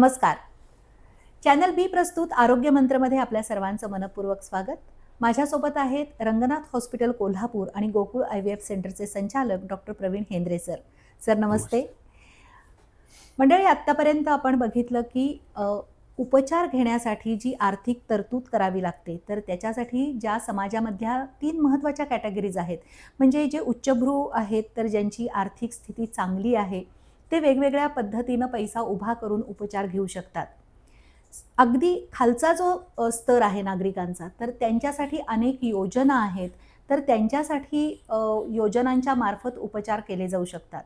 नमस्कार. चॅनल बी प्रस्तुत आरोग्य मंत्रमध्ये आपल्या सर्वांचं मनपूर्वक स्वागत. माझ्यासोबत आहेत रंगनाथ हॉस्पिटल कोल्हापूर आणि गोकुळ आय व्ही एफ सेंटरचे संचालक doctor Pravin Hendre sir. Sir नमस्ते. मंडळी आत्तापर्यंत आपण बघितलं की उपचार घेण्यासाठी जी आर्थिक तरतूद करावी लागते तर त्याच्यासाठी ज्या समाजामधल्या तीन महत्त्वाच्या कॅटेगरीज आहेत म्हणजे जे उच्चभ्रू आहेत तर ज्यांची आर्थिक स्थिती चांगली आहे ते वेगवेगळ्या पद्धतीनं पैसा उभा करून उपचार घेऊ शकतात. अगदी खालचा जो स्तर आहे नागरिकांचा तर त्यांच्यासाठी अनेक योजना आहेत तर त्यांच्यासाठी योजनांच्या मार्फत उपचार केले जाऊ शकतात.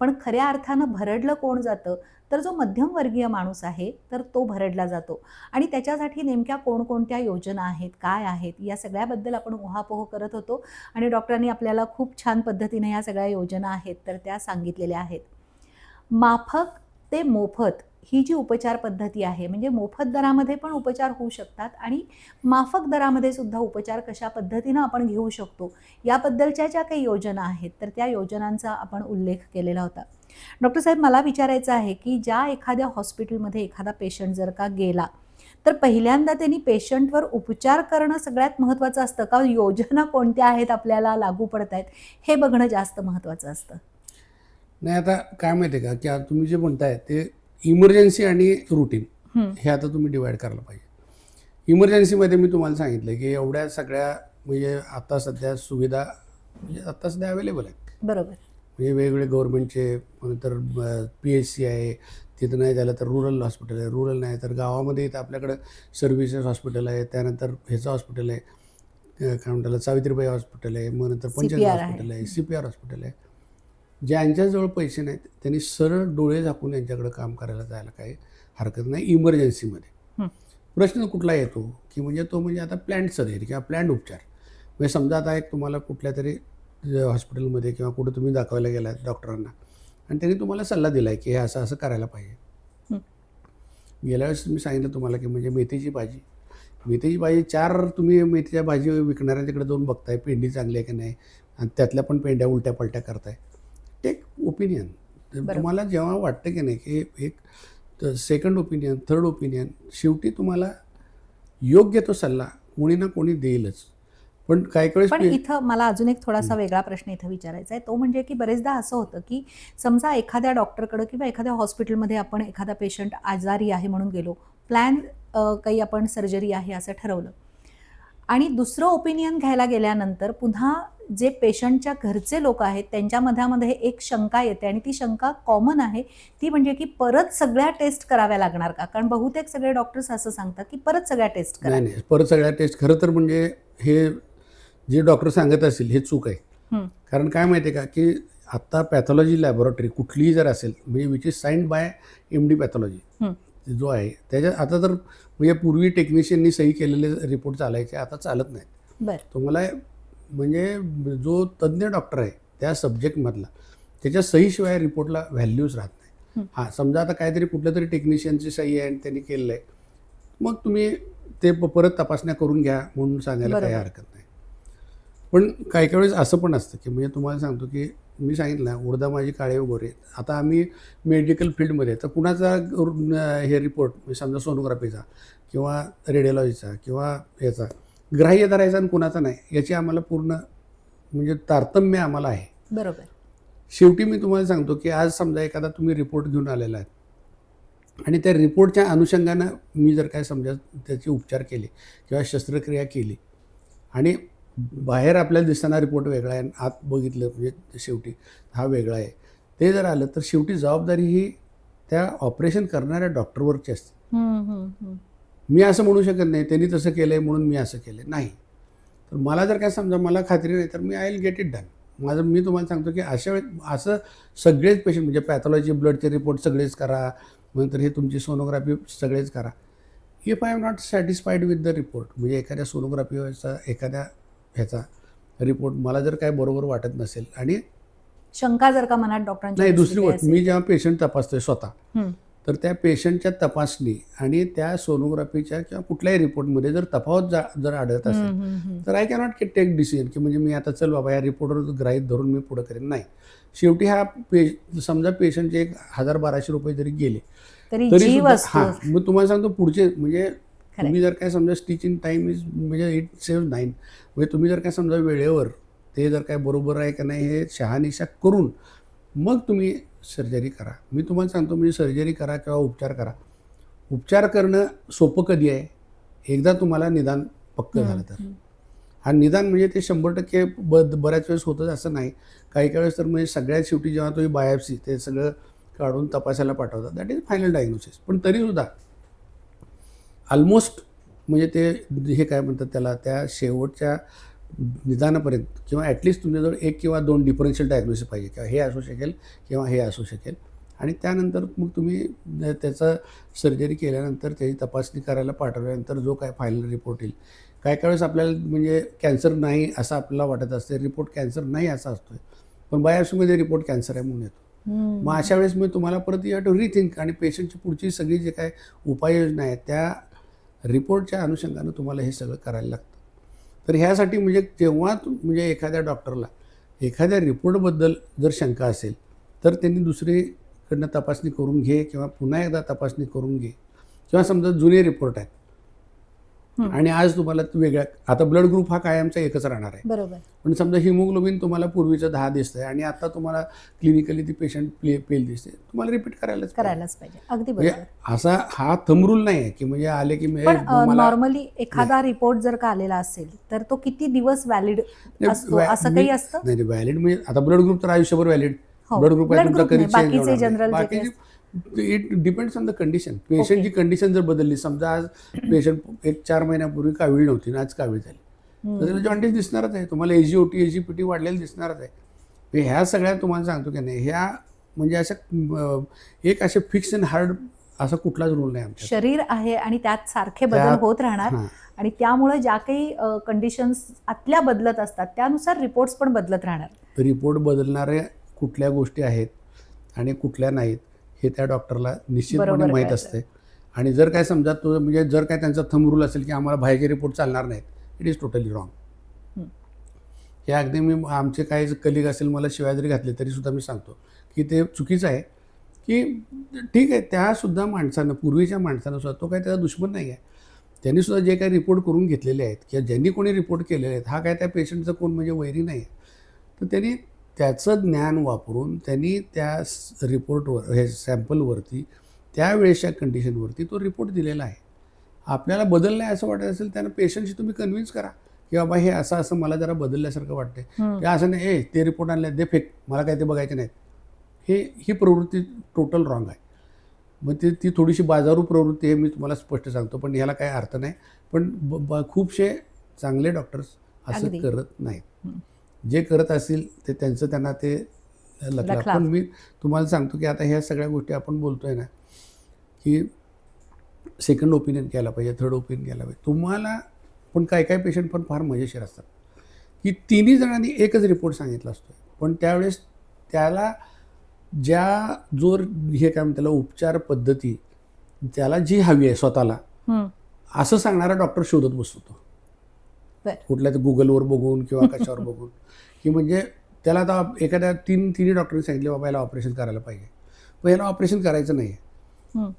पण खऱ्या अर्थानं भरडलं कोण जातं तर जो मध्यमवर्गीय माणूस आहे तर तो भरडला जातो. आणि त्याच्यासाठी नेमक्या कोणकोणत्या योजना आहेत काय आहेत या सगळ्याबद्दल आपण उहापोह करत होतो. आणि डॉक्टरांनी आपल्याला खूप छान पद्धतीने या सगळ्या योजना आहेत तर त्या सांगितलेल्या आहेत. माफक ते मोफत ही जी उपचार पद्धती आहे म्हणजे मोफत दरामध्ये पण उपचार होऊ शकतात आणि माफक दरामध्ये सुद्धा उपचार कशा पद्धतीनं आपण घेऊ शकतो याबद्दलच्या ज्या काही योजना आहेत तर त्या योजनांचा आपण उल्लेख केलेला होता. डॉक्टर साहेब मला विचारायचं आहे की ज्या एखाद्या हॉस्पिटलमध्ये एखादा पेशंट जर का गेला तर पहिल्यांदा त्यांनी पेशंटवर उपचार करणं सगळ्यात महत्त्वाचं असतं का? योजना कोणत्या आहेत आपल्याला लागू पडत आहेत हे बघणं जास्त महत्त्वाचं असतं. नाही आता काय माहिती आहे का? की आता तुम्ही जे म्हणताय ते इमर्जन्सी आणि रुटीन हं, आता तुम्ही डिवाईड करायला पाहिजे. इमर्जन्सीमध्ये मी तुम्हाला सांगितलं की एवढ्या सगळ्या म्हणजे आता सध्या सुविधा म्हणजे आता सध्या अवेलेबल आहेत. बरोबर. म्हणजे वेगवेगळे गव्हर्नमेंटचे नंतर पी एच सी आहे तिथं नाही झालं तर रुरल हॉस्पिटल आहे. रुरल नाही तर गावामध्ये इथं आपल्याकडं सर्व्हिसेस हॉस्पिटल आहे त्यानंतर ह्याचं हॉस्पिटल आहे काय म्हणतात सावित्रीबाई हॉस्पिटल आहे मग नंतर पंचायत. हॉस्पिटल आहे सी पी आर हॉस्पिटल आहे. ज्यांच्याजवळ पैसे नाहीत त्यांनी सरळ डोळे झाकून यांच्याकडे काम करायला जायला काही हरकत नाही इमर्जन्सीमध्ये. प्रश्न कुठला येतो की म्हणजे तो म्हणजे आता प्लॅन्ट सर्जरी किंवा प्लॅन्ट उपचार. म्हणजे समजा आता एक तुम्हाला कुठल्या तरी हॉस्पिटलमध्ये किंवा कुठं तुम्ही दाखवायला गेलात डॉक्टरांना आणि त्यांनी तुम्हाला सल्ला दिला आहे की हे असं असं करायला पाहिजे. गेल्या वेळेस मी सांगितलं तुम्हाला की म्हणजे मेथीची भाजी. मेथीची भाजी चार तुम्ही मेथीच्या भाजी विकणाऱ्यांच्याकडे जाऊन बघताय पेंडी चांगली आहे की नाही? आणि त्यातल्या पण पेंड्या उलट्या पलट्या करताय. Take opinion. तुम्हाला जेव्हा वाटतं की नाही की एक सेकंड ओपिनियन थर्ड ओपिनियन शेवटी तुम्हाला योग्य तो सल्ला कोणी ना कोणी देईलच. पण काही पण इथं मला अजून एक थोडासा वेगळा प्रश्न इथं विचारायचा आहे. तो म्हणजे की बरेचदा असं होतं की समजा एखाद्या डॉक्टरकडं किंवा एखाद्या हॉस्पिटलमध्ये आपण एखादा पेशंट आजारी आहे म्हणून गेलो प्लॅन काही आपण सर्जरी आहे असं ठरवलं आणि दुसरं ओपिनियन घ्यायला गेल्यानंतर पुन्हा जे पेशंटच्या घरचे लोक आहेत त्यांच्या मधामध्ये एक शंका येते आणि ती शंका कॉमन आहे ती म्हणजे की परत सगळ्या टेस्ट कराव्या लागणार का? कारण बहुतेक सगळे डॉक्टर्स असं सांगतात की परत सगळ्या टेस्ट करा. नाही नाही परत सगळ्या टेस्ट खरं तर म्हणजे हे जे डॉक्टर सांगत असतील हे चूक आहे. कारण काय माहिती आहे का की आत्ता पॅथॉलॉजी लॅबोरेटरी कुठलीही जर असेल म्हणजे which is signed by M D pathology. जो आहे त्याच्यात आता तर म्हणजे पूर्वी टेक्निशियननी सही केलेले रिपोर्ट चालायचे आता चालत नाहीत. बरं. तुम्हाला म्हणजे जो तज्ज्ञ डॉक्टर आहे त्या सब्जेक्टमधला त्याच्या सहीशिवाय रिपोर्टला व्हॅल्यूज राहत. नाही हां समजा आता काहीतरी कुठल्या तरी टेक्निशियनची सही आहे आणि त्यांनी केलेलं आहे मग तुम्ही ते परत तपासण्या करून घ्या म्हणून सांगायला काही. हरकत नाही पण काही काही वेळेस असं पण असतं की म्हणजे तुम्हाला सांगतो की मी सांगितलं उडदा माझी काळे गोरे आता आम्ही मेडिकल फील्डमध्ये तर कुणाचा हे रिपोर्ट म्हणजे समजा सोनोग्राफीचा किंवा रेडिओलॉजीचा किंवा याचा ग्राह्य धरायचा आणि कुणाचा नाही याची आम्हाला पूर्ण म्हणजे तारतम्य आम्हाला आहे. बरोबर. शेवटी मी तुम्हाला सांगतो की आज समजा एखादा तुम्ही रिपोर्ट घेऊन आलेला आहे. आणि त्या रिपोर्टच्या अनुषंगानं मी जर काय समजा त्याचे उपचार केले किंवा शस्त्रक्रिया केली आणि बाहेर आपल्याला दिसताना रिपोर्ट वेगळा आहे आत बघितलं म्हणजे शेवटी हा वेगळा आहे ते जर आलं तर शेवटी जबाबदारी ही त्या ऑपरेशन करणाऱ्या डॉक्टरवरची असते. मी असं म्हणू शकत नाही त्यांनी तसं केलं आहे म्हणून मी असं केलं नाही तर मला जर काय समजा मला खात्री नाही तर मी I will get it done माझं मी तुम्हाला सांगतो की अशा वेळेस असं सगळेच पेशंट म्हणजे पॅथॉलॉजी ब्लडचे रिपोर्ट सगळेच करा नंतर हे तुमची सोनोग्राफी सगळेच करा if I am not satisfied with the report म्हणजे एखाद्या सोनोग्राफीचा एखाद्या ह्याचा रिपोर्ट मला जर काय बरोबर वाटत नसेल आणि शंका जर का मनात डॉक्टरांची नाही दुसरी गोष्ट. मी जेव्हा पेशंट तपासतोय स्वतः. तर त्या पेशंटच्या तपासणी आणि त्या सोनोग्राफीच्या किंवा कुठल्याही रिपोर्टमध्ये जर तफावत जा जर आढळत असेल. तर आय कॅनॉट टेक डिसिजन की म्हणजे मी आता चल बाबा या रिपोर्टवर ग्राहीत धरून मी पुढं करेन नाही शेवटी हा पे समजा पेशंटचे एक हजार बाराशे रुपये जरी गेले तरी हा मग तुम्हाला सांगतो पुढचे म्हणजे. तुम्ही जर काय समजा स्टिचिंग टाइम इज म्हणजे इट सेव्ह नाईन म्हणजे तुम्ही जर काय समजा वेळेवर ते जर काय बरोबर आहे का नाही हे शहानिशा करून मग तुम्ही सर्जरी करा. मी तुम्हाला सांगतो म्हणजे सर्जरी करा किंवा उपचार करा. उपचार करणं सोपं कधी आहे? एकदा तुम्हाला निदान पक्क झालं तर. हा. निदान म्हणजे ते शंभर टक्के ब बऱ्याच वेळेस होतच असं नाही. काही काही वेळेस तर म्हणजे सगळ्यात शेवटी जेव्हा तुम्ही बायोप्सी ते सगळं काढून तपासायला पाठवतात. दॅट इज फायनल डायग्नोसिस पण तरीसुद्धा ऑलमोस्ट म्हणजे ते हे काय म्हणतात त्याला? त्या शेवटच्या निदानापर्यंत किंवा ॲटलिस्ट तुमच्याजवळ एक किंवा दोन डिफरन्शियल डायग्नोसिस पाहिजे. किंवा हे असू शकेल किंवा हे असू शकेल. आणि त्यानंतर मग तुम्ही त्याचं सर्जरी केल्यानंतर त्याची तपासणी करायला पाठवल्यानंतर जो काय फायनल रिपोर्ट येईल. काय काय वेळेस आपल्याला म्हणजे कॅन्सर नाही असं आपल्याला वाटत असते. रिपोर्ट कॅन्सर नाही असा असतोय. पण बायोप्सीमध्ये रिपोर्ट कॅन्सर आहे म्हणून येतो. मग अशा वेळेस मी तुम्हाला परत यू टू रिथिंक आणि पेशंटची पुढची सगळी जे काय उपाययोजना आहेत त्या रिपोर्टच्या अनुषंगानं तुम्हाला हे सगळं करायला लागतं. तर ह्यासाठी म्हणजे जेव्हा म्हणजे एखाद्या डॉक्टरला एखाद्या रिपोर्टबद्दल जर शंका असेल तर त्यांनी दुसरीकडनं तपासणी करून घे किंवा पुन्हा एकदा तपासणी करून घे. किंवा समजा जुने रिपोर्ट आहेत आणि आज तुम्हाला वेगळ्या आता ब्लड ग्रुप हा कायमचा एकच राहणार आहे. बरोबर. पण समजा हिमोग्लोबिन तुम्हाला पूर्वीचं दहा दिसतंय आणि आता तुम्हाला क्लिनिकली ती पेशंट प्ले पेल दिसते. तुम्हाला रिपीट करायलाच. करायलाच पाहिजे. अगदी म्हणजे बरोबर. असा हा थंब रूल नाही आहे की म्हणजे आले की नॉर्मली एखादा रिपोर्ट जर का आलेला असेल तर तो किती दिवस व्हॅलिड असं काही असतं? नाही व्हॅलिड म्हणजे आता ब्लड ग्रुप तर आयुष्यभर व्हॅलिड ब्लड ग्रुप आहे general it depends on the condition पेशंटची कंडिशन जर बदलली समजा आज पेशंट एक चार महिन्यापूर्वी कावीळ नव्हती आज कावीळ झाली. तर त्याला जॉन्डिस दिसणारच आहे. तुम्हाला SG O T SG P T वाढलेली दिसणारच आहे. ह्या सगळ्या तुम्हाला सांगतो की नाही ह्या म्हणजे अशा एक असे फिक्स अँड हार्ड असा कुठलाच रूल नाही आमच्या शरीर आहे आणि त्यात सारखे बदल होत राहणार आणि त्यामुळे ज्या काही कंडिशन्स आतल्या बदलत असतात त्यानुसार रिपोर्ट्स पण बदलत राहणार. रिपोर्ट बदलणाऱ्या कुठल्या गोष्टी आहेत आणि कुठल्या नाहीत हे त्या डॉक्टरला निश्चितपणे माहीत. असते. आणि जर काय समजा तो म्हणजे जर काय त्यांचा थंब रूल असेल की आम्हाला बाहेरचे रिपोर्ट चालणार नाहीत इट इज टोटली रॉंग हं. हे अगदी मी आमचे काही कलिग असेल मला शिवाय जरी घातले तरी सुद्धा मी सांगतो की ते चुकीचं आहे. की ठीक आहे त्यासुद्धा माणसानं पूर्वीच्या माणसानं सुद्धा तो काय त्याचा दुश्मन नाही आहे. त्यांनी सुद्धा जे काही रिपोर्ट करून घेतलेले आहेत किंवा ज्यांनी कोणी रिपोर्ट केलेले आहेत हा काय त्या पेशंटचा कोण म्हणजे वैरी नाही आहे. तर त्यांनी त्याचं ज्ञान वापरून त्यांनी त्या रिपोर्टवर हे सॅम्पलवरती त्यावेळेसच्या कंडिशनवरती तो रिपोर्ट दिलेला आहे. आपल्याला बदललं आहे असं वाटत असेल त्यांना पेशंटशी तुम्ही कन्व्हिन्स करा. की बाबा हे असं असं मला जरा बदलल्यासारखं वाटतंय. असं नाही ए ते रिपोर्ट आणले दे फेक मला काय ते बघायचे नाहीत हे ही प्रवृत्ती टोटल रॉंग आहे. मग ते ती थोडीशी बाजारू प्रवृत्ती आहे मी तुम्हाला स्पष्ट सांगतो पण ह्याला काही अर्थ नाही. पण खूपसे चांगले डॉक्टर्स असं. करत नाहीत. हं. जे करत असतील ते त्यांचं त्यांना ते लक्षात. पण मी तुम्हाला सांगतो की आता ह्या सगळ्या गोष्टी आपण बोलतोय ना की सेकंड ओपिनियन घ्यायला पाहिजे थर्ड ओपिनियन घ्यायला पाहिजे तुम्हाला पण काय काय पेशंट पण फार मजेशीर असतात की तिन्ही जणांनी एकच रिपोर्ट सांगितला असतो पण त्यावेळेस त्याला ज्या जो हे काय म्हणतात त्याला उपचार पद्धती त्याला जी हवी आहे स्वतःला. असं सांगणारा डॉक्टर शोधत बसतो. कुठल्या तर गुगलवर बघून किंवा कशावर बघून. की म्हणजे त्याला आता एखाद्या तीन तिन्ही डॉक्टरने सांगितले बाबा याला ऑपरेशन करायला पाहिजे. पण याला ऑपरेशन करायचं नाही.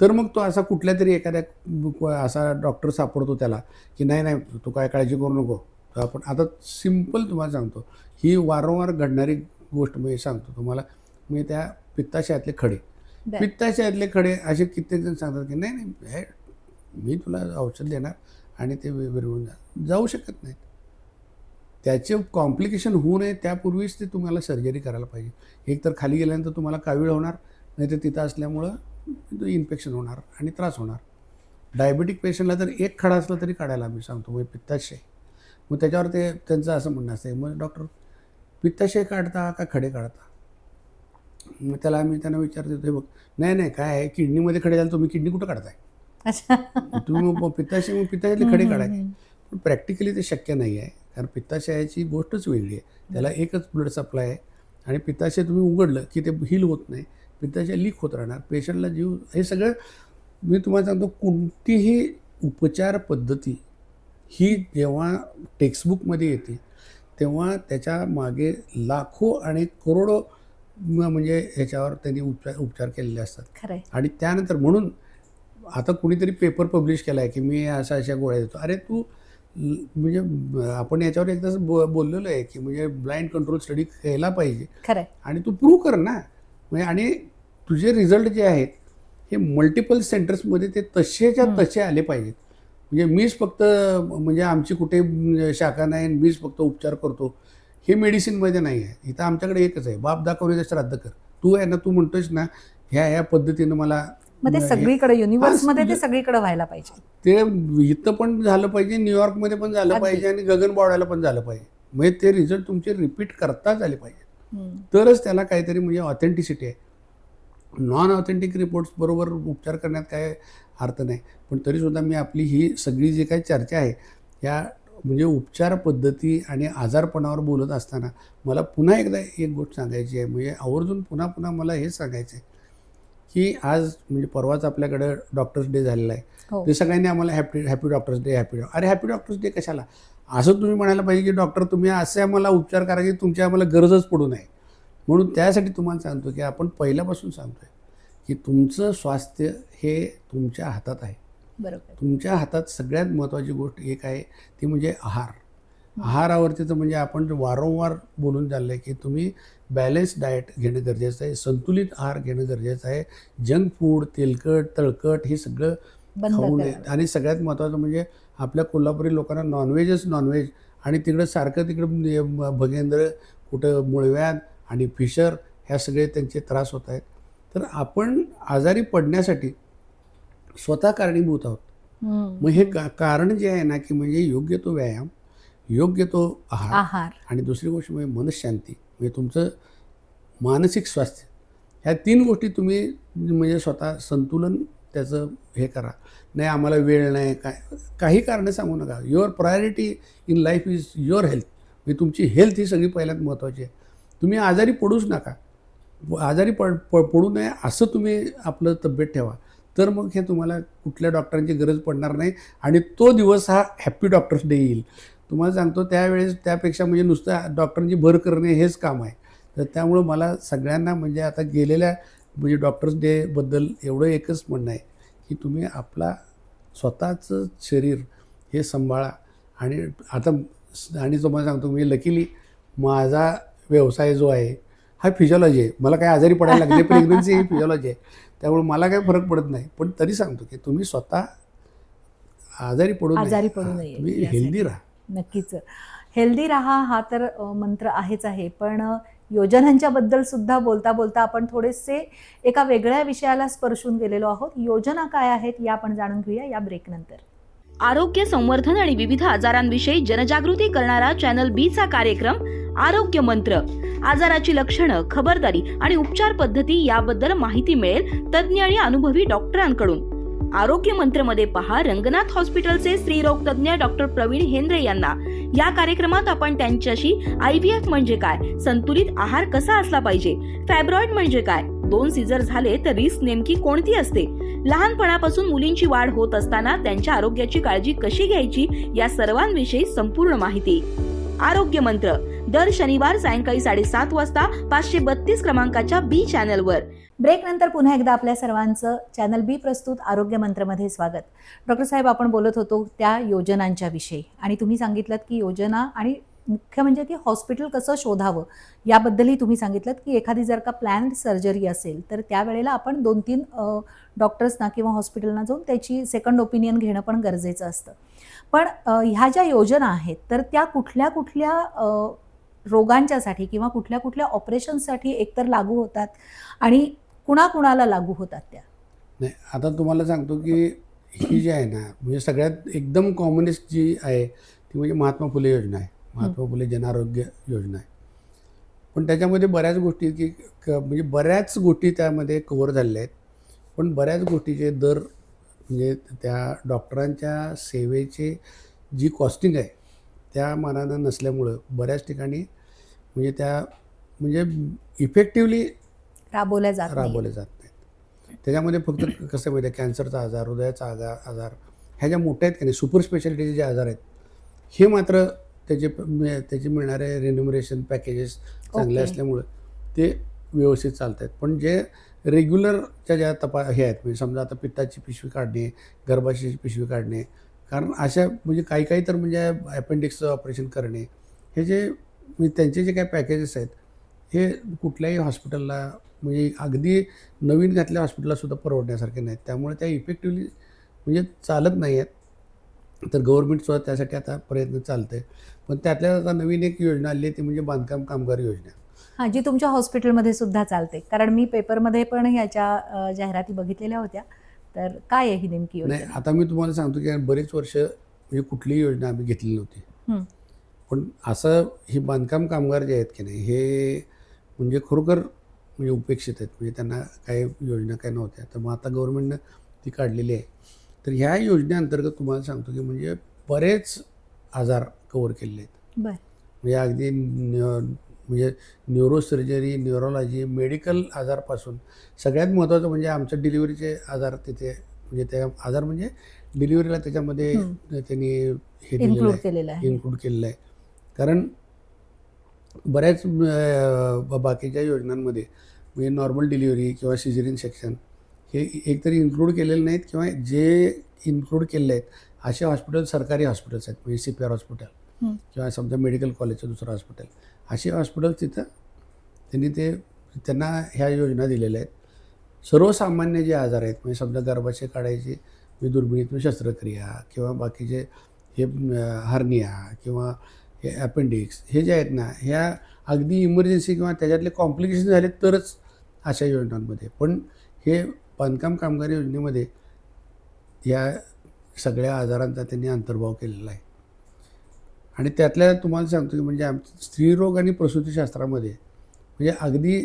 तर मग तो असा कुठल्या तरी एखाद्या असा डॉक्टर सापडतो त्याला की नाही नाही तू काय काळजी करू नको. तर आपण आता सिंपल तुम्हाला सांगतो. ही वारंवार घडणारी गोष्ट मी सांगतो तुम्हाला. मी त्या पित्ताशयातले खडे. पित्ताशयातले खडे असे कित्येक जण सांगतात की नाही नाही मी तुला औषध देणार आणि ते वि- विरघळून जा जाऊ शकत नाहीत. त्याचे कॉम्प्लिकेशन होऊ नये त्यापूर्वीच ते तुम्हाला सर्जरी करायला पाहिजे. एक तर खाली गेल्यानंतर तुम्हाला कावीळ होणार नाही तर तिथं असल्यामुळं इन्फेक्शन होणार आणि त्रास होणार. डायबेटिक पेशंटला जर एक खडा असला तरी काढायला आम्ही सांगतो म्हणजे पित्ताशय. मग त्याच्यावर ते त्यांचं असं म्हणणं असतं मग डॉक्टर पित्ताशय काढता का खडे काढता? मग त्याला आम्ही त्यांना विचारतो हे बघ नाही नाही काय आहे? किडनीमध्ये खडे झाले तुम्ही किडनी कुठं काढताय? तुम्ही मग पित्ताशय मग पित्ताशयातले खडे काढायचे. पण प्रॅक्टिकली ते शक्य नाही आहे. कारण पित्ताशयाची गोष्टच वेगळी आहे. त्याला एकच ब्लड सप्लाय आहे. आणि पित्ताशय तुम्ही उघडलं की ते हील होत नाही. पित्ताशय लीक होत राहणार. पेशंटला जीव हे सगळं मी तुम्हाला सांगतो कोणतीही उपचार पद्धती ही जेव्हा टेक्स्टबुकमध्ये येते तेव्हा त्याच्यामागे लाखो आणि करोडो म्हणजे ह्याच्यावर त्यांनी उपचार उपचार केलेले असतात. आणि त्यानंतर म्हणून आता कुणीतरी पेपर पब्लिश केला आहे की मी अशा अशा गोळ्या देतो. अरे तू म्हणजे आपण याच्यावर एकदाच बो बोललेलो आहे की म्हणजे ब्लाइंड कंट्रोल स्टडी केला पाहिजे. आणि तू प्रूव्ह कर ना. म्हणजे आणि तुझे रिझल्ट जे आहेत हे मल्टिपल सेंटर्समध्ये ते तसेच्या. तसे आले पाहिजेत. म्हणजे मीच फक्त म्हणजे आमची कुठे शाखा नाही मीच फक्त उपचार करतो. हे मेडिसिनमध्ये नाही आहे. इथं आमच्याकडे एकच आहे. बाप दाखवण्याचं श्राद्ध कर. तू आहे ना तू म्हणतोयस ना ह्या ह्या पद्धतीनं मला मग ते हे- सगळीकडे युनिव्हर्समध्ये ते म्हणजे- सगळीकडे व्हायला पाहिजे. ते इथं पण झालं पाहिजे न्यूयॉर्कमध्ये पण झालं. पाहिजे आणि गगनबावड्याला पण झालं पाहिजे. म्हणजे ते रिझल्ट तुमचे रिपीट करताच आले पाहिजे. तरच त्याला काहीतरी म्हणजे ऑथेंटिसिटी आहे. नॉन ऑथेंटिक रिपोर्ट्स बरोबर उपचार करण्यात काय अर्थ नाही. पण तरीसुद्धा मी आपली ही सगळी जी काही चर्चा आहे या म्हणजे उपचार पद्धती आणि आजारपणावर बोलत असताना मला पुन्हा एकदा एक गोष्ट सांगायची आहे. म्हणजे आवर्जून पुन्हा पुन्हा मला हेच सांगायचं आहे की आज म्हणजे परवाच आपल्याकडं डॉक्टर्स डे झालेला आहे. हो. ते सगळ्यांनी आम्हाला happy happy doctors day happy अरे हॅपी डॉक्टर्स डे कशाला? असं तुम्ही म्हणायला पाहिजे की डॉक्टर तुम्ही असे आम्हाला उपचार करा की तुमची आम्हाला गरजच पडू नये. म्हणून त्यासाठी तुम्हाला सांगतो की आपण पहिल्यापासून सांगतोय की तुमचं स्वास्थ्य हे तुमच्या हातात आहे. बरोबर. तुमच्या हातात सगळ्यात महत्त्वाची गोष्ट एक आहे ती म्हणजे आहार. आहारावरती तर म्हणजे आपण जे वारंवार बोलून चाललं आहे की तुम्ही बॅलन्स डाएट घेणं गरजेचं आहे संतुलित आहार घेणं गरजेचं आहे जंक फूड तेलकट तळकट हे सगळं खाऊ नये. आणि सगळ्यात महत्त्वाचं म्हणजे आपल्या कोल्हापुरी लोकांना नॉनव्हेजच नॉनव्हेज आणि तिकडं सारखं तिकडं म्हणजे भगेंद्र कुठं मुळव्याध आणि फिशर ह्या सगळे त्यांचे त्रास होत आहेत. तर आपण आजारी पडण्यासाठी स्वतः कारणीभूत आहोत. मग हे का कारण जे आहे ना की म्हणजे योग्य तो व्यायाम योग्य तो आहार आहार. आणि दुसरी गोष्ट म्हणजे मनशांती. म्हणजे तुमचं मानसिक स्वास्थ्य. ह्या तीन गोष्टी तुम्ही म्हणजे स्वतः संतुलन त्याचं हे करा. नाही आम्हाला वेळ नाही काय काही कारणं सांगू नका. Your priority in life is your health म्हणजे तुमची हेल्थ ही सगळी पहिल्यांदा महत्त्वाची आहे. तुम्ही आजारी पडूच नका. आजारी पड प- पडू नये असं तुम्ही आपलं तब्येत ठेवा. तर मग हे तुम्हाला कुठल्या डॉक्टरांची गरज पडणार नाही आणि तो दिवस हा हॅप्पी डॉक्टर्स डे येईल. तुम्हाला सांगतो त्यावेळेस त्यापेक्षा म्हणजे नुसतं डॉक्टरांची भर करणे हेच काम आहे. तर त्यामुळं मला सगळ्यांना म्हणजे आता गेलेल्या म्हणजे डॉक्टर्स डेबद्दल एवढं एकच म्हणणं आहे की तुम्ही आपला स्वतःचं शरीर हे सांभाळा. आणि आता आणि तुम्हाला सांगतो मी लकीली माझा व्यवसाय जो आहे हा फिजिओलॉजी आहे. मला काही आजारी पडायला लागले प्रेग्नन्सी ही फिजिओलॉजी आहे. त्यामुळे मला काही फरक पडत नाही. पण तरी सांगतो की तुम्ही स्वतः आजारी पडू. आजारी पडू नये. तुम्ही. हेल्दी राहा. नक्कीच. हेल्दी राहा हा तर मंत्र आहेच आहे. पण योजनांच्याबद्दल सुद्धा बोलता बोलता आपण थोडेसे एका वेगळ्या विषयाला स्पर्शून गेलेलो आहोत. योजना काय आहेत या आपण जाणून घेऊया या ब्रेक नंतर. आरोग्य संवर्धन आणि विविध आजारांविषयी जनजागृती करणारा चॅनल बी चा कार्यक्रम आरोग्य मंत्र. आजाराची लक्षणं खबरदारी आणि उपचार पद्धती याबद्दल माहिती मिळेल तज्ज्ञ आणि अनुभवी डॉक्टरांकडून. आरोग्य मंत्रमध्ये पहा रंगनाथ हॉस्पिटलचे स्त्रीरोग तज्ज्ञ डॉक्टर प्रवीण हेंद्रे यांना. या कार्यक्रमात आपण त्यांच्याशी आय व्ही एफ म्हणजे काय संतुलित आहार कसा असला पाहिजे फॅब्रॉइड म्हणजे काय दोन सीझर झाले तर रिस्क नेमकी कोणती असते? लहानपणापासून मुलींची वाढ होत असताना त्यांच्या आरोग्याची काळजी कशी घ्यायची या सर्वांविषयी संपूर्ण माहिती. आरोग्य मंत्र दर शनिवार सायंकाळी साडेसात वाजता पाचशे बत्तीस क्रमांकाच्या बी चॅनलवर. ब्रेक नंतर पुन्हा एकदा आपल्या सर्वांचं चॅनल बी प्रस्तुत आरोग्य मंत्रमध्ये स्वागत. डॉक्टर साहेब आपण बोलत होतो त्या योजनांच्या विषयी आणि तुम्ही सांगितलं की योजना आणि मुख्य म्हणजे की हॉस्पिटल कसं शोधावं याबद्दलही तुम्ही सांगितलं की एखादी जर का प्लॅन्ड सर्जरी असेल तर त्यावेळेला आपण दोन तीन डॉक्टर्सना किंवा हॉस्पिटलना जाऊन त्याची सेकंड ओपिनियन घेणं पण गरजेचं असतं. पण ह्या ज्या योजना आहेत तर त्या कुठल्या कुठल्या रोगांच्यासाठी किंवा कुठल्या कुठल्या ऑपरेशनसाठी एकतर लागू होतात आणि कुणाकुणाला लागू होतात त्या? नाही आता तुम्हाला सांगतो की ही जी आहे ना म्हणजे सगळ्यात एकदम कॉम्युनिस्ट जी आहे ती म्हणजे महात्मा फुले योजना आहे. महात्मा फुले जनारोग्य योजना आहे. पण त्याच्यामध्ये बऱ्याच गोष्टी की क- म्हणजे बऱ्याच गोष्टी त्यामध्ये कव्हर झालेल्या आहेत. पण बऱ्याच गोष्टीचे दर म्हणजे त्या डॉक्टरांच्या सेवेचे जी कॉस्टिंग आहे त्या मानानं नसल्यामुळं बऱ्याच ठिकाणी म्हणजे त्या म्हणजे इफेक्टिवली राबवल्या जात राबवले जात नाहीत. त्याच्यामध्ये फक्त कसं माहिती आहे? कॅन्सरचा आजार हृदयाचा आजार आजार. ह्या ज्या मोठ्या आहेत की नाही सुपर स्पेशालिटीचे जे आजार आहेत हे मात्र त्याचे त्याचे मिळणारे रेन्युमरेशन पॅकेजेस चांगले. असल्यामुळं ते व्यवस्थित चालत आहेत पण जे रेग्युलरच्या ज्या तपा हे आहेत म्हणजे समजा आता पित्ताची पिशवी काढणे गर्भाशयाची पिशवी काढणे कारण अशा म्हणजे काही काही तर म्हणजे अपेंडिक्सचं ऑपरेशन करणे हे जे म्हणजे त्यांचे जे काही पॅकेजेस आहेत हे कुठल्याही हॉस्पिटलला म्हणजे अगदी नवीन घातल्या हॉस्पिटलला सुद्धा परवडण्यासारखे नाहीत. त्यामुळे त्या इफेक्टिव्हली म्हणजे चालत नाही आहेत तर गव्हर्नमेंटसुद्धा त्यासाठी आता प्रयत्न चालतं आहे पण त्यातल्या आता नवीन एक योजना आली आहे ती म्हणजे बांधकाम कामगार योजना. हां जी तुमच्या हॉस्पिटलमध्ये सुद्धा चालते. कारण मी पेपरमध्ये पण ह्याच्या जाहिराती बघितलेल्या होत्या. तर काय आहे ही नेमकी नाही योजना आता मी तुम्हाला सांगतो की बरेच वर्ष म्हणजे कुठलीही योजना आम्ही घेतलेली नव्हती. पण असं हे बांधकाम कामगार जे आहेत की नाही हे म्हणजे खरोखर म्हणजे उपेक्षित आहेत. म्हणजे त्यांना काही योजना काही नव्हत्या. तर मग आता गव्हर्नमेंटनं ती काढलेली आहे. तर ह्या योजनेअंतर्गत तुम्हाला सांगतो की म्हणजे बरेच आजार कवर केलेले आहेत. म्हणजे अगदी म्हणजे न्यूरोसर्जरी न्यूरोलॉजी मेडिकल आजारपासून सगळ्यात महत्त्वाचं म्हणजे आमचं डिलिव्हरीचे आजार तिथे म्हणजे त्या आजार म्हणजे डिलिव्हरीला त्याच्यामध्ये. त्यांनी हे दिलेलं आहे. इन्क्लूड केलेलं आहे. कारण बऱ्याच बाकीच्या योजनांमध्ये म्हणजे नॉर्मल डिलिव्हरी किंवा सिझरिन सेक्शन हे एकतरी इन्क्लूड केलेले नाहीत किंवा जे इन्क्लूड केलेले आहेत असे हॉस्पिटल सरकारी हॉस्पिटल्स आहेत म्हणजे सी पी आर हॉस्पिटल. किंवा समजा मेडिकल कॉलेजचं दुसरं हॉस्पिटल असे हॉस्पिटल तिथं त्यांनी ते त्यांना ह्या योजना दिलेल्या आहेत सर्वसामान्य जे आजार आहेत म्हणजे समजा गर्भाशय काढायची म्हणजे दुर्बिणीतून शस्त्रक्रिया किंवा बाकीचे हे हार्निया किंवा हे अपेंडिक्स हे जे आहेत ना ह्या अगदी इमर्जन्सी किंवा त्याच्यातले कॉम्प्लिकेशन झाले तरच अशा योजनांमध्ये पण हे बांधकाम कामगार योजनेमध्ये या सगळ्या आजारांचा त्यांनी अंतर्भाव केलेला आहे आणि त्यातल्या तुम्हाला सांगतो की म्हणजे आम स्त्रीरोग आणि प्रसूतीशास्त्रामध्ये म्हणजे अगदी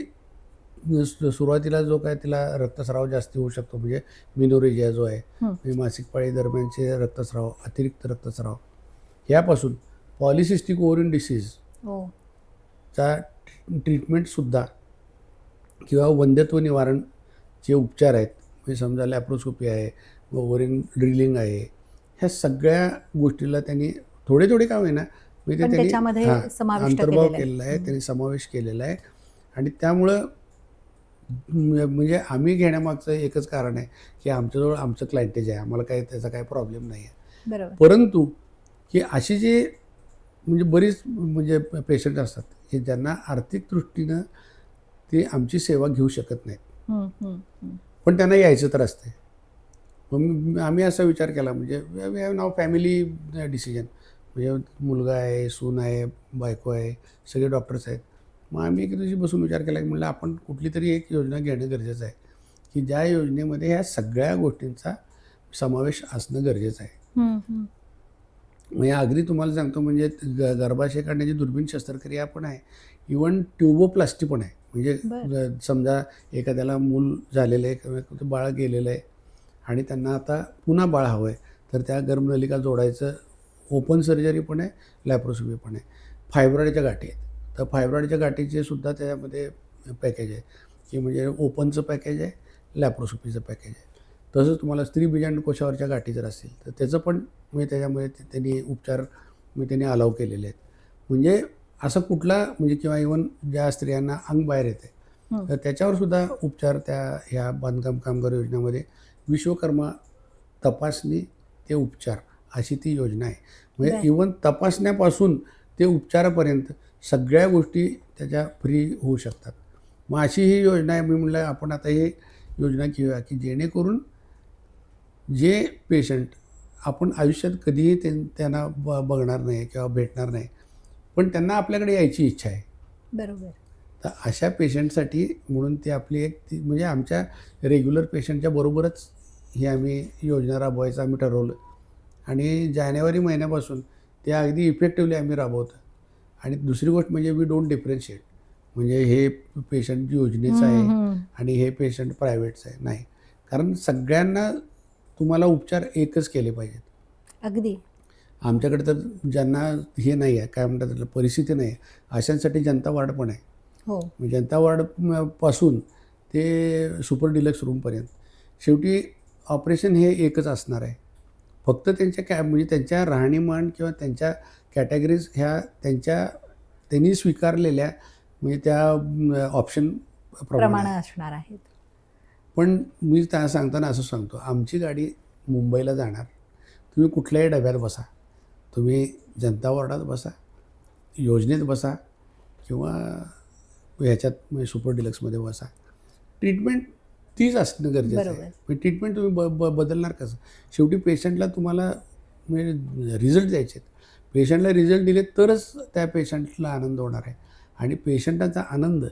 सुरुवातीला जो काय तिला रक्तस्राव जास्त होऊ शकतो म्हणजे मिनोरेजिया जो आहे. म्हणजे मासिक पाळी दरम्यानचे रक्तस्राव अतिरिक्त रक्तस्राव यापासून पॉलिसिस्टिक ओव्हरिन डिसीज चा ट्रीटमेंटसुद्धा किंवा वंध्यत्व निवारण जे उपचार आहेत म्हणजे समजा लॅप्रोस्कोपी आहे ओव्हरिन ड्रिलिंग आहे ह्या सगळ्या गोष्टीला त्यांनी थोडे थोडे का होईना म्हणजे पण ते त्याच्यामध्ये हां, समाविष्ट अंतर्भाव केलेलं आहे. आहे. त्यांनी समावेश केलेला आहे. आणि त्यामुळं म्हणजे आम्ही घेण्यामागचं एकच कारण आहे की आमच्याजवळ आमचं क्लायंटेज आहे आम्हाला काही त्याचा काही प्रॉब्लेम नाही आहे. परंतु की अशी जे म्हणजे बरीच म्हणजे पेशंट असतात. की ज्यांना आर्थिक दृष्टीनं ते आमची सेवा घेऊ शकत नाहीत. हं, हं, हं. पण त्यांना यायचं तर असते मग आम्ही असा विचार केला म्हणजे we have now family decision म्हणजे मुलगा आहे सून आहे बायको आहे सगळे डॉक्टर्स आहेत. मग आम्ही एक दिवशी बसून विचार केला की म्हणलं आपण कुठली तरी एक योजना घेणं गरजेचं आहे. की ज्या योजनेमध्ये ह्या सगळ्या गोष्टींचा समावेश असणं गरजेचं आहे. हं, हं. म्हणजे अगदी तुम्हाला सांगतो म्हणजे ग गर्भाशय काढण्याची दुर्बीण शस्त्रक्रिया पण आहे. इवन ट्युबोप्लास्टी पण आहे. म्हणजे समजा एखाद्याला मूल झालेलं आहे किंवा एखादं बाळ गेलेलं आहे आणि त्यांना आता पुन्हा बाळ हवं आहे तर त्या गर्भनलिका जोडायचं ओपन सर्जरी पण आहे लॅप्रोस्कोपी पण आहे. फायब्रॉइडच्या गाठी आहेत. तर फायब्रॉइडच्या गाठीचे सुद्धा त्याच्यामध्ये पॅकेज आहे. की म्हणजे ओपनचं पॅकेज आहे लॅप्रोस्कोपीचं पॅकेज आहे. तसंच तुम्हाला स्त्री बीजांड कोशावरच्या गाठी जर असतील तर त्याचं पण म्हणजे त्याच्यामध्ये ते- त्यांनी उपचार म्हणजे त्यांनी अलाव केलेले आहेत म्हणजे असं कुठला म्हणजे किंवा इवन ज्या स्त्रियांना अंग बाहेर येते. तर त्याच्यावर सुद्धा उपचार त्या ह्या बांधकाम कामगार योजनेमध्ये विश्वकर्मा तपासणी ते उपचार अशी ती योजना आहे म्हणजे. इवन तपासण्यापासून ते उपचारापर्यंत सगळ्या गोष्टी त्याच्या फ्री होऊ शकतात मग अशी ही योजना आहे मी म्हटलं आपण आता ही योजना घेऊया की जेणेकरून जे पेशंट आपण आयुष्यात कधीही त्यां त्यांना ब बघणार नाही किंवा भेटणार नाही पण त्यांना आपल्याकडे यायची इच्छा आहे. बरोबर. तर अशा पेशंटसाठी म्हणून ती आपली एक ती म्हणजे आमच्या रेग्युलर पेशंटच्या बरोबरच ही आम्ही योजना राबवायचं आम्ही ठरवलं. आणि जानेवारी महिन्यापासून ते अगदी इफेक्टिव्हली आम्ही राबवतो. आणि दुसरी गोष्ट म्हणजे वी डोंट डिफरन्शिएट म्हणजे हे पेशंट योजनेचं आहे. आणि हे पेशंट प्रायव्हेटचं आहे. नाही. कारण सगळ्यांना तुम्हाला उपचार एकच केले पाहिजेत. अगदी. आमच्याकडे तर ज्यांना हे नाही आहे काय म्हणतात परिस्थिती नाही आहे अशांसाठी जनता वार्ड पण आहे. हो. म्हणजे जनता वार्डपासून ते सुपर डिलक्स रूमपर्यंत शेवटी ऑपरेशन हे एकच असणार आहे. फक्त त्यांच्या कॅ म्हणजे त्यांच्या राहणीमान किंवा त्यांच्या कॅटेगरीज ह्या त्यांच्या त्यांनी स्वीकारलेल्या म्हणजे त्या ऑप्शन प्रमाण. असणार आहेत. पण मी त्या सांगताना असं सांगतो आमची गाडी मुंबईला जाणार. तुम्ही कुठल्याही डब्यात बसा. तुम्ही जनता वॉर्डात बसा योजनेत बसा किंवा ह्याच्यात म्हणजे सुपर डिलक्समध्ये बसा. ट्रीटमेंट तीच असणं गरजेचं. आहे. म्हणजे ट्रीटमेंट तुम्ही ब ब बदलणार कसं? शेवटी पेशंटला तुम्हाला म्हणजे रिझल्ट द्यायचे आहेत पेशंटला रिझल्ट दिले तरच त्या पेशंटला आनंद होणार आहे. आणि पेशंटाचा आनंद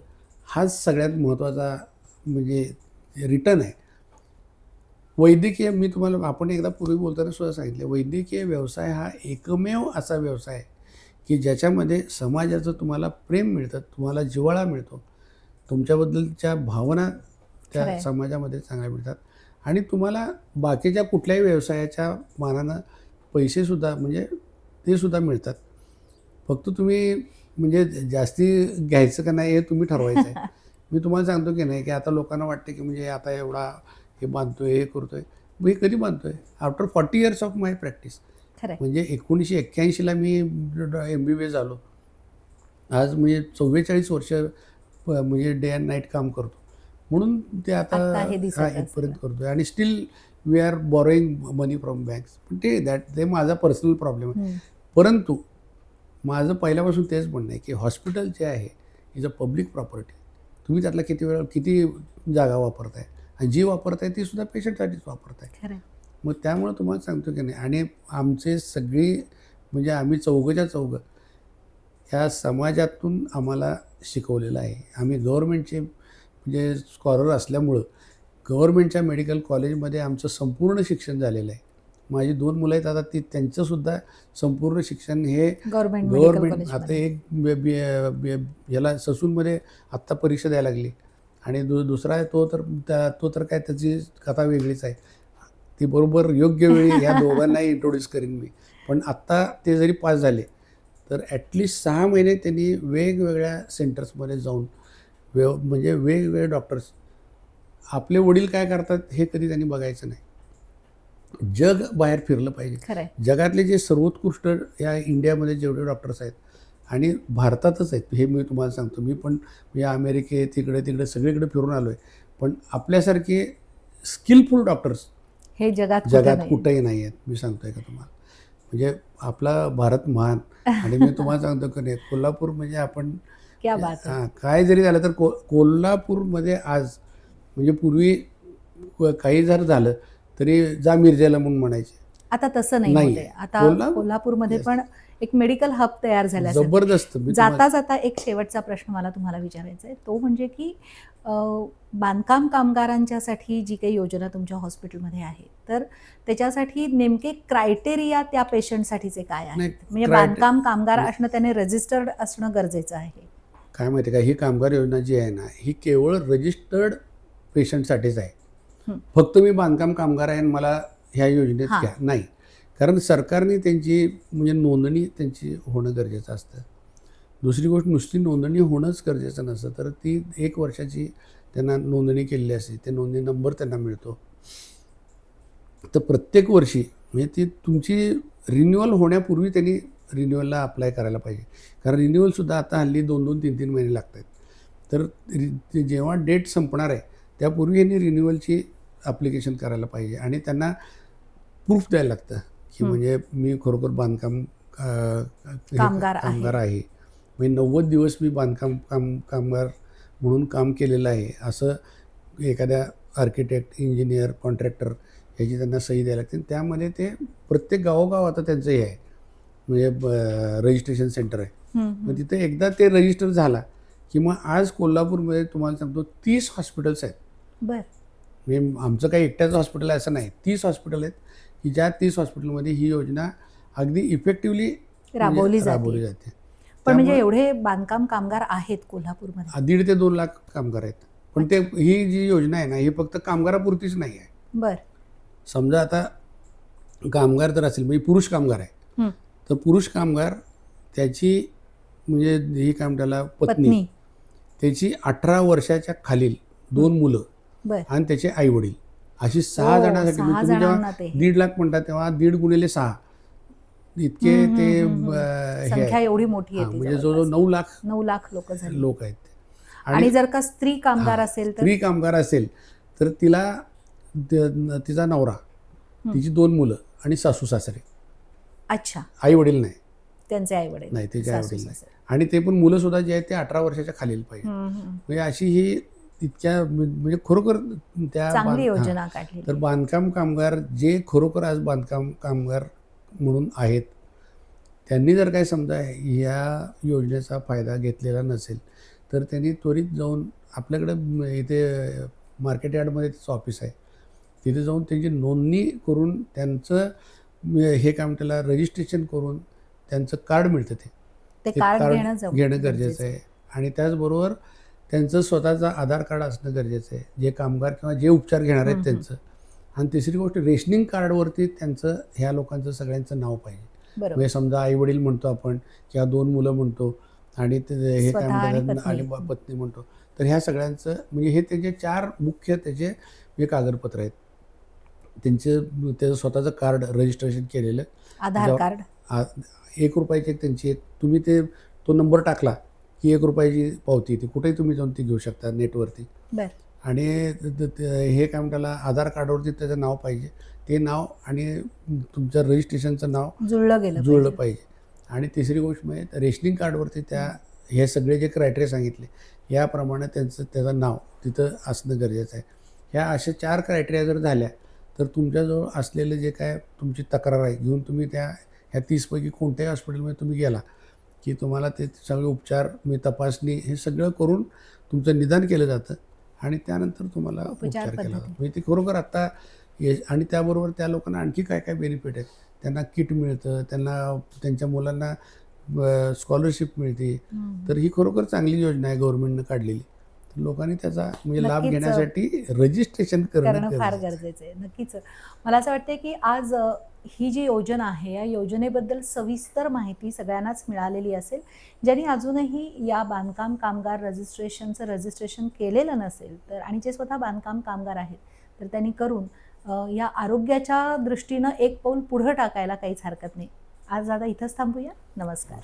हाच सगळ्यात महत्त्वाचा म्हणजे रिटर्न आहे. वैद्यकीय मी तुम्हाला आपण एकदा पूर्वी बोलताना सुद्धा सांगितले वैद्यकीय व्यवसाय हा एकमेव असा व्यवसाय आहे की ज्याच्यामध्ये समाजाचं तुम्हाला प्रेम मिळतं तुम्हाला जिव्हाळा मिळतो. तुमच्याबद्दलच्या भावना त्या. समाजामध्ये चांगल्या मिळतात. आणि तुम्हाला बाकीच्या कुठल्याही व्यवसायाच्या मानानं पैसेसुद्धा म्हणजे ते सुद्धा मिळतात. फक्त तुम्ही म्हणजे जास्ती घ्यायचं का नाही हे तुम्ही ठरवायचं आहे मी तुम्हाला सांगतो की नाही की आता लोकांना वाटते की म्हणजे आता एवढा हे बांधतोय हे करतोय. मी हे कधी बांधतोय? After forty years of my practice म्हणजे एकोणीसशे एक्क्याऐंशीला मी एम बी बी झालो. आज म्हणजे चव्वेचाळीस वर्ष म्हणजे डे अँड नाईट काम करतो. म्हणून ते आता हे. इथपर्यंत करतोय. आणि still we are borrowing money from banks पण ते दॅट ते माझा पर्सनल प्रॉब्लेम आहे. परंतु माझं पहिल्यापासून तेच म्हणणं आहे की हॉस्पिटल जे आहे इज अ पब्लिक प्रॉपर्टी तुम्ही त्यातला किती वेळ किती जागा वापरताय? आणि जी वापरताय ती सुद्धा पेशंटसाठीच वापरताय. मग त्यामुळं तुम्हाला सांगतो की नाही आणि आमचे सगळी म्हणजे आम्ही चौघच्या चौघं ह्या समाजातून आम्हाला शिकवलेलं आहे. आम्ही गव्हर्मेंटचे म्हणजे स्कॉलर असल्यामुळं गव्हर्मेंटच्या मेडिकल कॉलेजमध्ये आमचं संपूर्ण शिक्षण झालेलं आहे. माझी दोन मुलं आहेत आता ती त्यांचंसुद्धा संपूर्ण शिक्षण हे गव्हर्नमेंट गव्हर्मेंट आता कॉलेज एक बे- बे- बे- याला ससूनमध्ये आत्ता परीक्षा द्यायला लागली. आणि दु दुसरा आहे तो तर त्या तो तर काय त्याची कथा वेगळीच आहे. ती बरोबर योग्य वेळी ह्या दोघांनाही इंट्रोड्यूस करीन मी. पण आत्ता ते जरी पास झाले तर ॲटलिस्ट सहा महिने त्यांनी वेगवेगळ्या सेंटर्समध्ये जाऊन व्यव म्हणजे वेगवेगळे डॉक्टर्स आपले वडील काय करतात हे कधी त्यांनी बघायचं नाही. जग बाहेर फिरलं पाहिजे. जगातले जे सर्वोत्कृष्ट या इंडियामध्ये जेवढे डॉक्टर्स आहेत आणि भारतातच आहेत हे मी तुम्हाला सांगतो. मी पण या अमेरिकेत तिकडे तिकडे सगळीकडे फिरून आलो आहे पण आपल्यासारखे स्किलफुल डॉक्टर्स हे जगात जगात. कुठेही नाही आहेत मी सांगतोय का तुम्हाला. म्हणजे आपला भारत महान. आणि मी तुम्हाला सांगतो की नाही कोल्हापूर म्हणजे आपण क्या हां जरी झालं तर को कोल्हापूरमध्ये आज म्हणजे पूर्वी काही जर झालं तरी जा मिरजेला म्हणून म्हणायचे. आता तसं नाही आता कोल्हा- कोल्हापूरमध्ये Yes. पण एक मेडिकल हब तयार झाला असेल. जबरदस्त. मी तुम्हाला- जाता जाता एक शेवटचा प्रश्न मला तुम्हाला विचारायचा आहे. तो म्हणजे की अं, बांधकाम कामगारांच्यासाठी जी काही योजना तुमच्या हॉस्पिटलमध्ये आहे तर त्याच्यासाठी नेमके क्रायटेरिया त्या पेशंटसाठीचे काय नाही, आहेत म्हणजे बांधकाम कामगार. असणं त्याने रजिस्टर्ड असणं गरजेचं आहे. काय माहिती आहे का? ही कामगार योजना जी आहे ना ही केवळ रजिस्टर्ड पेशंटसाठीच आहे. फक्त मी बांधकाम कामगार आहे आणि मला ह्या योजनेत. घ्या नाही. कारण सरकारने त्यांची म्हणजे नोंदणी त्यांची होणं गरजेचं असतं. दुसरी गोष्ट नुसती नोंदणी होणंच गरजेचं नसतं. तर ती एक वर्षाची त्यांना नोंदणी केलेली असते. ते नोंदणी नंबर त्यांना मिळतो. तर प्रत्येक वर्षी म्हणजे ती तुमची रिन्युअल होण्यापूर्वी त्यांनी रिन्युअलला अप्लाय करायला पाहिजे. कारण रिन्युअलसुद्धा आता हल्ली दोन दोन तीन तीन महिने लागत आहेत तर जेव्हा डेट संपणार आहे त्यापूर्वी यांनी रिन्युअलची ॲप्लिकेशन करायला पाहिजे. आणि त्यांना प्रूफ द्यायला लागतं की. म्हणजे मी खरोखर बांधकाम कामगार आहे. कामगार आहे. म्हणजे नव्वद दिवस मी बांधकाम काम कामगार म्हणून काम केलेलं आहे. असं एखाद्या आर्किटेक्ट इंजिनियर कॉन्ट्रॅक्टर ह्याची त्यांना सही द्यायला लागते. आणि त्यामध्ये ते प्रत्येक गावोगाव आता त्यांचं हे आहे. म्हणजे रजिस्ट्रेशन सेंटर आहे. मग. तिथे एकदा ते रजिस्टर झाला की मग आज कोल्हापूरमध्ये तुम्हाला सांगतो तीस हॉस्पिटल्स आहेत. बर. म्हणजे आमचं काही एकट्याचं हॉस्पिटल आहे असं नाही. तीस हॉस्पिटल आहेत. की ज्या तीस हॉस्पिटलमध्ये ही योजना अगदी इफेक्टिव्हली राबवली राबवली जाते. पण म्हणजे एवढे बांधकाम कामगार आहेत कोल्हापूरमध्ये दीड ते दोन लाख कामगार आहेत. पण ते ही जी योजना आहे ना ही फक्त कामगारापुरतीच नाही आहे. बर. समजा आता कामगार जर असेल म्हणजे पुरुष कामगार आहे. हं. तर पुरुष कामगार त्याची म्हणजे ही काम त्याला पत्नी. त्याची अठरा वर्षाच्या खालील दोन मुलं आणि त्याचे आई वडील अशी सहा हो, जणांसाठी तुम्ही जेव्हा दीड लाख म्हणता तेव्हा दीड गुणिले सहा. इतके ते. हे एवढी मोठी म्हणजे जवळपास. जवळजवळ नऊ लाख नऊ लाख लोक लोक आहेत आणि जर का स्त्री कामगार असेल तर? स्त्री कामगार असेल तर तिला तिचा नवरा तिची दोन मुलं आणि सासू सासरे. अच्छा. आई वडील नाही. त्यांचे आई वडील नाही त्याचे आई वडील नाही. आणि ते पण मुलं सुद्धा जे आहेत ते अठरा वर्षाच्या खालील पाहिजे. म्हणजे अशी ही तितक्या म्हणजे खरोखर त्या चांगली. योजना काढली तर बांधकाम कामगार जे खरोखर आज बांधकाम कामगार म्हणून आहेत त्यांनी जर काही समजा या योजनेचा फायदा घेतलेला नसेल तर त्यांनी त्वरित जाऊन आपल्याकडं इथे मार्केट यार्डमध्ये त्याचं ऑफिस आहे. तिथे जाऊन त्यांची नोंदणी करून त्यांचं हे काम त्याला रजिस्ट्रेशन करून त्यांचं कार्ड मिळतं ते. कार्ड घेणं गरजेचं आहे. आणि त्याचबरोबर त्यांचं स्वतःचं आधार कार्ड असणं गरजेचं आहे. जे कामगार किंवा जे उपचार घेणार आहेत त्यांचं. आणि तिसरी गोष्ट रेशनिंग कार्डवरती त्यांचं ह्या लोकांचं सगळ्यांचं नाव पाहिजे. म्हणजे समजा आई वडील म्हणतो आपण किंवा दोन मुलं म्हणतो आणि ते हे काय म्हणतात पत्नी. आणि पत्नी म्हणतो. तर ह्या सगळ्यांचं म्हणजे हे त्याचे चार मुख्य त्याचे जे कागदपत्र आहेत. त्यांचे त्याचं स्वतःचं कार्ड रजिस्ट्रेशन केलेलं. आधार कार्ड. एक रुपयाची एक त्यांची एक तुम्ही ते तो नंबर टाकला की एक रुपयाची पावती येते कुठेही तुम्ही जाऊन ती घेऊ शकता नेटवरती. आणि त- त- त- हे काय म्हणताला आधार कार्डवरती त्याचं नाव पाहिजे. ते नाव आणि तुमच्या रजिस्ट्रेशनचं नाव जुळलं गेलं जुळलं पाहिजे. पाहिजे. आणि तिसरी गोष्ट म्हणजे रेशनिंग कार्डवरती त्या हे सगळे जे क्रायटेरिया सांगितले याप्रमाणे त्यांचं त्याचं नाव तिथं असणं गरजेचं आहे. ह्या अशा चार क्रायटेरिया जर झाल्या तर तुमच्याजवळ असलेले जे काय तुमची तक्रार आहे घेऊन तुम्ही त्या ह्या तीसपैकी कोणत्याही हॉस्पिटलमध्ये तुम्ही गेला की तुम्हाला ते सगळे उपचार मी तपासणी हे सगळं करून तुमचं निदान केलं जातं आणि त्यानंतर तुम्हाला उपचार केला. जातो म्हणजे ते खरोखर आत्ता हे आणि त्याबरोबर त्या लोकांना आणखी काय काय बेनिफिट आहेत त्यांना किट मिळतं त्यांना त्यांच्या मुलांना स्कॉलरशिप मिळते. तर ही खरोखर चांगली योजना आहे गव्हर्नमेंटनं काढलेली लोकांनी त्याचा म्हणजे लाभ घेण्यासाठी रजिस्ट्रेशन करणं फार गरजेचं आहे. नक्कीच. मला असं वाटतं की आज ही जी योजना आहे या योजनेबद्दल सविस्तर माहिती सगळ्यांनाच मिळालेली असेल. ज्यांनी अजूनही या बांधकाम कामगार रजिस्ट्रेशनचं रजिस्ट्रेशन केलेलं नसेल तर आणि जे स्वतः बांधकाम कामगार आहेत तर त्यांनी करून या आरोग्याच्या दृष्टीनं एक पाऊल पुढं टाकायला काहीच हरकत नाही. आज आता इथंच थांबूया. नमस्कार.